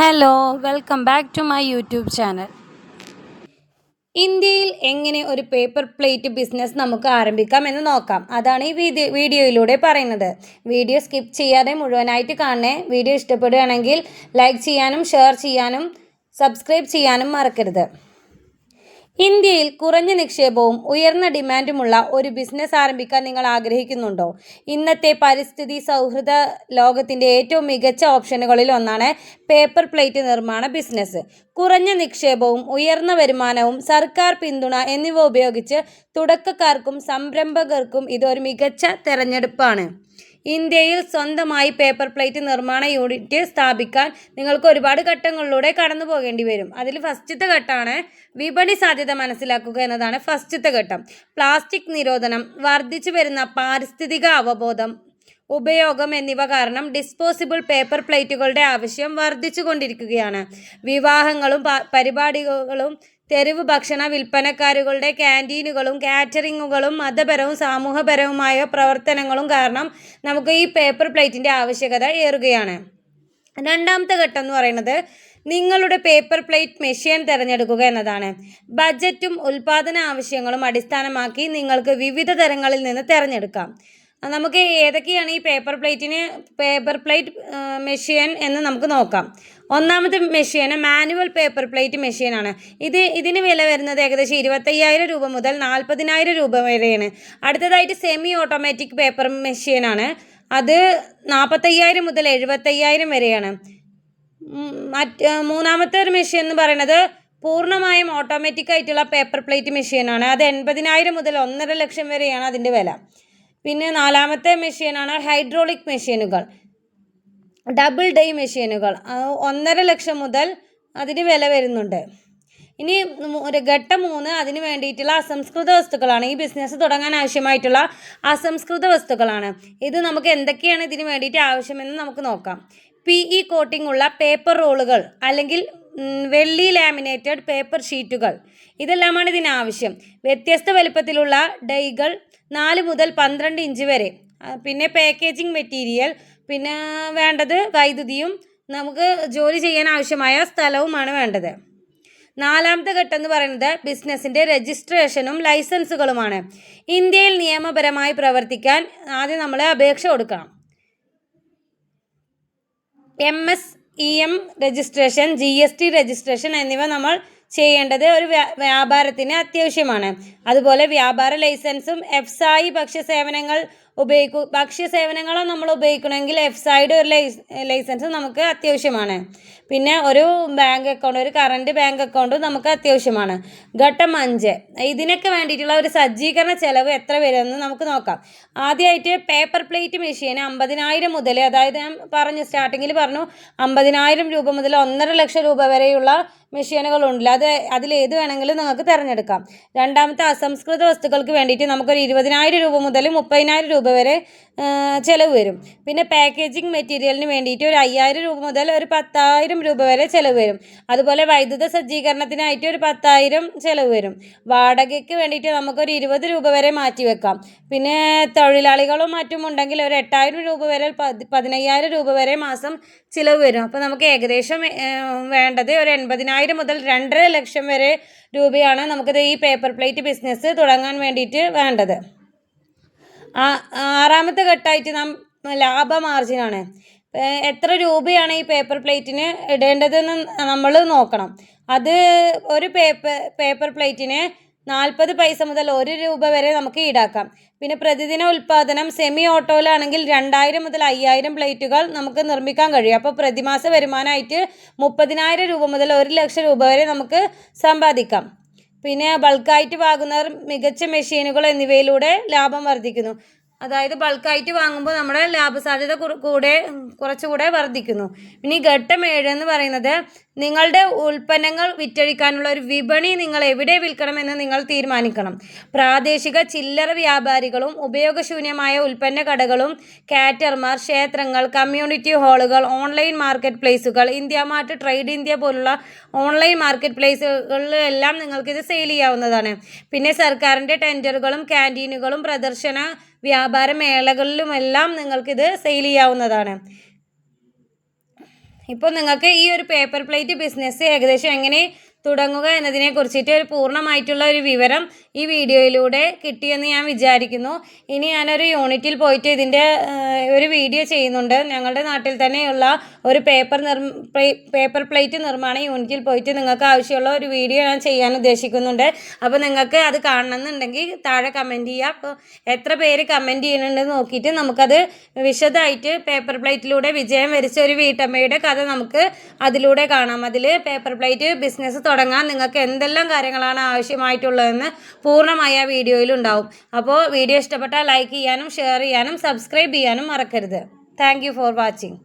Hello welcome back to my YouTube channel ഇന്ത്യയിൽ എങ്ങനെ ഒരു പേപ്പർ പ്ലേറ്റ് ബിസിനസ് നമുക്ക് ആരംഭിക്കാം എന്ന് നോക്കാം. അതാണ് ഈ വീഡിയോ വീഡിയോയിലൂടെ പറയുന്നത്. വീഡിയോ സ്കിപ്പ് ചെയ്യാതെ മുഴുവനായിട്ട് കാണണേ. വീഡിയോ ഇഷ്ടപ്പെടുകയാണെങ്കിൽ ലൈക്ക് ചെയ്യാനും ഷെയർ ചെയ്യാനും സബ്സ്ക്രൈബ് ചെയ്യാനും മറക്കരുത്. ഇന്ത്യയിൽ കുറഞ്ഞ നിക്ഷേപവും ഉയർന്ന ഡിമാൻഡുമുള്ള ഒരു ബിസിനസ് ആരംഭിക്കാൻ നിങ്ങൾ ആഗ്രഹിക്കുന്നുണ്ടോ? ഇന്നത്തെ പരിസ്ഥിതി സൗഹൃദ ലോകത്തിന്റെ ഏറ്റവും മികച്ച ഓപ്ഷനുകളിൽ ഒന്നാണ് പേപ്പർ പ്ലേറ്റ് നിർമ്മാണ ബിസിനസ്. കുറഞ്ഞ നിക്ഷേപവും ഉയർന്ന വരുമാനവും സർക്കാർ പിന്തുണ എന്നിവ ഉപയോഗിച്ച് തുടക്കക്കാർക്കും സംരംഭകർക്കും ഇതൊരു മികച്ച തെരഞ്ഞെടുപ്പാണ്. ഇന്ത്യയിൽ സ്വന്തമായി പേപ്പർ പ്ലേറ്റ് നിർമ്മാണ യൂണിറ്റ് സ്ഥാപിക്കാൻ നിങ്ങൾക്ക് ഒരുപാട് ഘട്ടങ്ങളിലൂടെ കടന്നു പോകേണ്ടി വരും. അതിൽ ഫസ്റ്റത്തെ ഘട്ടമാണ് വിപണി സാധ്യത മനസ്സിലാക്കുക എന്നതാണ് ഫസ്റ്റത്തെ ഘട്ടം. പ്ലാസ്റ്റിക് നിരോധനം വർദ്ധിച്ചു വരുന്ന പാരിസ്ഥിതിക അവബോധം ഉപയോഗം എന്നിവ കാരണം ഡിസ്പോസിബിൾ പേപ്പർ പ്ലേറ്റുകളുടെ ആവശ്യം വർദ്ധിച്ചു കൊണ്ടിരിക്കുകയാണ് വിവാഹങ്ങളും പരിപാടികളും തെരുവ് ഭക്ഷണ വിൽപ്പനക്കാരുകളുടെ ക്യാന്റീനുകളും കാറ്ററിങ്ങുകളും മതപരവും സാമൂഹ്യപരവുമായ പ്രവർത്തനങ്ങളും കാരണം നമുക്ക് ഈ പേപ്പർ പ്ലേറ്റിന്റെ ആവശ്യകത ഏറുകയാണ്. രണ്ടാമത്തെ ഘട്ടം എന്ന് പറയുന്നത് നിങ്ങളുടെ പേപ്പർ പ്ലേറ്റ് മെഷീൻ തിരഞ്ഞെടുക്കുക എന്നതാണ്. ബജറ്റും ഉൽപാദന ആവശ്യങ്ങളും അടിസ്ഥാനമാക്കി നിങ്ങൾക്ക് വിവിധ തരങ്ങളിൽ നിന്ന് തിരഞ്ഞെടുക്കാം. നമുക്ക് ഏതൊക്കെയാണ് ഈ പേപ്പർ പ്ലേറ്റിന് പേപ്പർ പ്ലേറ്റ് മെഷീൻ എന്ന് നമുക്ക് നോക്കാം. ഒന്നാമത്തെ മെഷീന് മാനുവൽ പേപ്പർ പ്ലേറ്റ് മെഷീനാണ് ഇത് ഇതിന് വില വരുന്നത് ഏകദേശം ഇരുപത്തയ്യായിരം രൂപ മുതൽ നാൽപ്പതിനായിരം രൂപ വരെയാണ്. അടുത്തതായിട്ട് സെമി ഓട്ടോമാറ്റിക് പേപ്പർ മെഷീനാണ് അത് നാൽപ്പത്തയ്യായിരം മുതൽ എഴുപത്തയ്യായിരം വരെയാണ്. മറ്റ് മൂന്നാമത്തെ ഒരു മെഷീൻ എന്ന് പറയുന്നത് പൂർണമായും ഓട്ടോമാറ്റിക് ആയിട്ടുള്ള പേപ്പർ പ്ലേറ്റ് മെഷീനാണ് അത് എൺപതിനായിരം മുതൽ ഒന്നര ലക്ഷം വരെയാണ് അതിന്റെ വില. പിന്നെ നാലാമത്തെ മെഷീനാണ് ഹൈഡ്രോളിക് മെഷീനുകൾ. ഡബിൾ ഡൈ മെഷീനുകൾ. ഒന്നര ലക്ഷം മുതൽ അതിന് വില വരുന്നുണ്ട്. ഇനി ഒരു ഘട്ടം മൂന്ന് അതിന് വേണ്ടിയിട്ടുള്ള അസംസ്കൃത വസ്തുക്കളാണ്. ഈ ബിസിനസ് തുടങ്ങാൻ ആവശ്യമായിട്ടുള്ള അസംസ്കൃത വസ്തുക്കളാണ്. ഇത് നമുക്ക് എന്തൊക്കെയാണ് ഇതിന് വേണ്ടിയിട്ട് ആവശ്യമെന്ന് നമുക്ക് നോക്കാം. പി ഇ കോട്ടിംഗ് ഉള്ള പേപ്പർ റോളുകൾ അല്ലെങ്കിൽ വെള്ളി ലാമിനേറ്റഡ് പേപ്പർ ഷീറ്റുകൾ. ഇതെല്ലാമാണ് ഇതിന് ആവശ്യം. വ്യത്യസ്ത വലുപ്പത്തിലുള്ള ഡൈകൾ നാല് മുതൽ പന്ത്രണ്ട് ഇഞ്ച് വരെ. പിന്നെ പാക്കേജിംഗ് മെറ്റീരിയൽ പിന്നെ വേണ്ടത് വൈദ്യുതിയും നമുക്ക് ജോലി ചെയ്യാൻ ആവശ്യമായ സ്ഥലവുമാണ് വേണ്ടത്. നാലാമത്തെ ഘട്ടം എന്ന് പറയുന്നത് ബിസിനസ്സിന്റെ രജിസ്ട്രേഷനും ലൈസൻസുകളുമാണ്. ഇന്ത്യയിൽ നിയമപരമായി പ്രവർത്തിക്കാൻ ആദ്യം നമ്മൾ അപേക്ഷ കൊടുക്കണം. M S E M registration G S T registration എന്നിവ നമ്മൾ ചെയ്യേണ്ടത് ഒരു വ്യാ- വ്യാപാരത്തിന് അത്യാവശ്യമാണ്. അതുപോലെ വ്യാപാര ലൈസൻസും എഫ്സായി ഭക്ഷ്യസേവനങ്ങൾ ഉപയോഗിക്കൂ ഭക്ഷ്യസേവനങ്ങളോ നമ്മൾ ഉപയോഗിക്കണമെങ്കിൽ എഫ്സായുടെ ഒരു ലൈസ് ലൈസൻസ് നമുക്ക് അത്യാവശ്യമാണ്. പിന്നെ ഒരു ബാങ്ക് അക്കൗണ്ട് ഒരു കറണ്ട് ബാങ്ക് അക്കൗണ്ടും നമുക്ക് അത്യാവശ്യമാണ്. ഘട്ടം അഞ്ച്. ഇതിനൊക്കെ വേണ്ടിയിട്ടുള്ള ഒരു സജ്ജീകരണ ചെലവ് എത്ര വരുമെന്ന് നമുക്ക് നോക്കാം. ആദ്യമായിട്ട് പേപ്പർ പ്ലേറ്റ് മെഷീൻ അമ്പതിനായിരം മുതൽ അതായത് ഞാൻ പറഞ്ഞു സ്റ്റാർട്ടിങ്ങിൽ പറഞ്ഞു അമ്പതിനായിരം രൂപ മുതൽ ഒന്നര ലക്ഷം രൂപ വരെയുള്ള മെഷീനുകളുണ്ടല്ലോ അത് അതിൽ ഏത് വേണമെങ്കിലും നിങ്ങൾക്ക് തിരഞ്ഞെടുക്കാം. രണ്ടാമത്തെ അസംസ്കൃത വസ്തുക്കൾക്ക് വേണ്ടിയിട്ട് നമുക്കൊരു ഇരുപതിനായിരം രൂപ മുതൽ മുപ്പതിനായിരം രൂപ വരെ ചിലവ് വരും. പിന്നെ പാക്കേജിംഗ് മെറ്റീരിയലിന് വേണ്ടിയിട്ട് ഒരു അയ്യായിരം രൂപ മുതൽ ഒരു പത്തായിരം രൂപ വരെ ചിലവ് വരും. അതുപോലെ വൈദ്യുത സജ്ജീകരണത്തിനായിട്ട് ഒരു പത്തായിരം ചിലവ് വരും. വാടകയ്ക്ക് വേണ്ടിയിട്ട് നമുക്കൊരു ഇരുപത് രൂപ വരെ മാറ്റി വെക്കാം. പിന്നെ തൊഴിലാളികളും മറ്റും ഉണ്ടെങ്കിൽ ഒരു എട്ടായിരം രൂപ വരെ പതി- പതിനയ്യായിരം രൂപ വരെ മാസം ചിലവ് വരും. അപ്പോൾ നമുക്ക് ഏകദേശം വേണ്ടത് ഒരു എൺപതിനായിരം മുതൽ രണ്ടര ലക്ഷം വരെ രൂപയാണ് നമുക്കിത് ഈ പേപ്പർ പ്ലേറ്റ് ബിസിനസ് തുടങ്ങാൻ വേണ്ടിയിട്ട് വേണ്ടത്. ആറാമത്തെ ഘട്ടമായിട്ട് നാം ലാഭ മാർജിനാണ് എത്ര രൂപയാണ് ഈ പേപ്പർ പ്ലേറ്റിന് ഇടേണ്ടതെന്ന് നമ്മൾ നോക്കണം. അത് ഒരു പേപ്പർ പേപ്പർ പ്ലേറ്റിന് നാൽപ്പത് പൈസ മുതൽ ഒരു രൂപ വരെ നമുക്ക് ഈടാക്കാം. പിന്നെ പ്രതിദിന ഉൽപ്പാദനം സെമി ഓട്ടോയിലാണെങ്കിൽ രണ്ടായിരം മുതൽ അയ്യായിരം പ്ലേറ്റുകൾ നമുക്ക് നിർമ്മിക്കാൻ കഴിയും. അപ്പോൾ പ്രതിമാസ വരുമാനമായിട്ട് മുപ്പതിനായിരം രൂപ മുതൽ ഒരു ലക്ഷം രൂപ വരെ നമുക്ക് സമ്പാദിക്കാം. പിന്നെ ബൾക്കായിട്ട് വാങ്ങുന്നവർ മികച്ച മെഷീനുകൾ എന്നിവയിലൂടെ ലാഭം വർദ്ധിക്കുന്നു. അതായത് ബൾക്കായിട്ട് വാങ്ങുമ്പോൾ നമ്മുടെ ലാഭസാധ്യത കൂടെ കുറച്ചുകൂടെ വർദ്ധിക്കുന്നു. ഇനി ഘട്ടം ഏഴ് എന്ന് പറയുന്നത് നിങ്ങളുടെ ഉൽപ്പന്നങ്ങൾ വിറ്റഴിക്കാനുള്ള ഒരു വിപണി നിങ്ങൾ എവിടെ വിൽക്കണമെന്ന് നിങ്ങൾ തീരുമാനിക്കണം. പ്രാദേശിക ചില്ലറ വ്യാപാരികളും ഉപയോഗശൂന്യമായ ഉൽപ്പന്ന കടകളും കാറ്റർമാർ ക്ഷേത്രങ്ങൾ കമ്മ്യൂണിറ്റി ഹാളുകൾ ഓൺലൈൻ മാർക്കറ്റ് പ്ലേസുകൾ ഇന്ത്യ മാർട്ട് ട്രേഡ് ഇന്ത്യ പോലുള്ള ഓൺലൈൻ മാർക്കറ്റ് പ്ലേസുകളിലെല്ലാം നിങ്ങൾക്കിത് സെയിൽ ചെയ്യാവുന്നതാണ്. പിന്നെ സർക്കാരിന്റെ ടെൻഡറുകളും ക്യാന്റീനുകളും പ്രദർശന വ്യാപാര മേളകളിലുമെല്ലാം നിങ്ങൾക്കിത് സെയിൽ ചെയ്യാവുന്നതാണ്. ഇപ്പോൾ നിങ്ങൾക്ക് ഈ ഒരു പേപ്പർ പ്ലേറ്റ് ബിസിനസ് ഏകദേശം എങ്ങനെ തുടങ്ങുക എന്നതിനെ കുറിച്ചിട്ട് ഒരു പൂർണമായിട്ടുള്ള ഒരു വിവരം ഈ വീഡിയോയിലൂടെ കിട്ടിയെന്ന് ഞാൻ വിചാരിക്കുന്നു. ഇനി ഞാനൊരു യൂണിറ്റിൽ പോയിട്ട് ഇതിന്റെ ഒരു വീഡിയോ ചെയ്യുന്നുണ്ട്. ഞങ്ങളുടെ നാട്ടിൽ തന്നെയുള്ള ഒരു പേപ്പർ നിർ പേപ്പർ പ്ലേറ്റ് നിർമ്മാണ യൂണിറ്റിൽ പോയിട്ട് നിങ്ങൾക്ക് ആവശ്യമുള്ള ഒരു വീഡിയോ ഞാൻ ചെയ്യാൻ ഉദ്ദേശിക്കുന്നുണ്ട്. അപ്പോൾ നിങ്ങൾക്ക് അത് കാണണമെന്നുണ്ടെങ്കിൽ താഴെ കമന്റ് ചെയ്യുക. അപ്പോൾ എത്ര പേര് കമന്റ് ചെയ്യുന്നുണ്ടെന്ന് നോക്കിയിട്ട് നമുക്കത് വിശദമായിട്ട് പേപ്പർ പ്ലേറ്റിലൂടെ വിജയം വരിച്ച ഒരു വീട്ടമ്മയുടെ കഥ നമുക്ക് അതിലൂടെ കാണാം. അതിൽ പേപ്പർ പ്ലേറ്റ് ബിസിനസ് തുടങ്ങാൻ നിങ്ങൾക്ക് എന്തെല്ലാം കാര്യങ്ങളാണ് ആവശ്യമായിട്ടുള്ളതെന്ന് പൂർണമായ വീഡിയോയിൽ ഉണ്ടാവും. അപ്പോൾ വീഡിയോ ഇഷ്ടപ്പെട്ടാൽ ലൈക്ക് ചെയ്യാനും ഷെയർ ചെയ്യാനും സബ്സ്ക്രൈബ് ചെയ്യാനും മറക്കരുത്. Thank for watching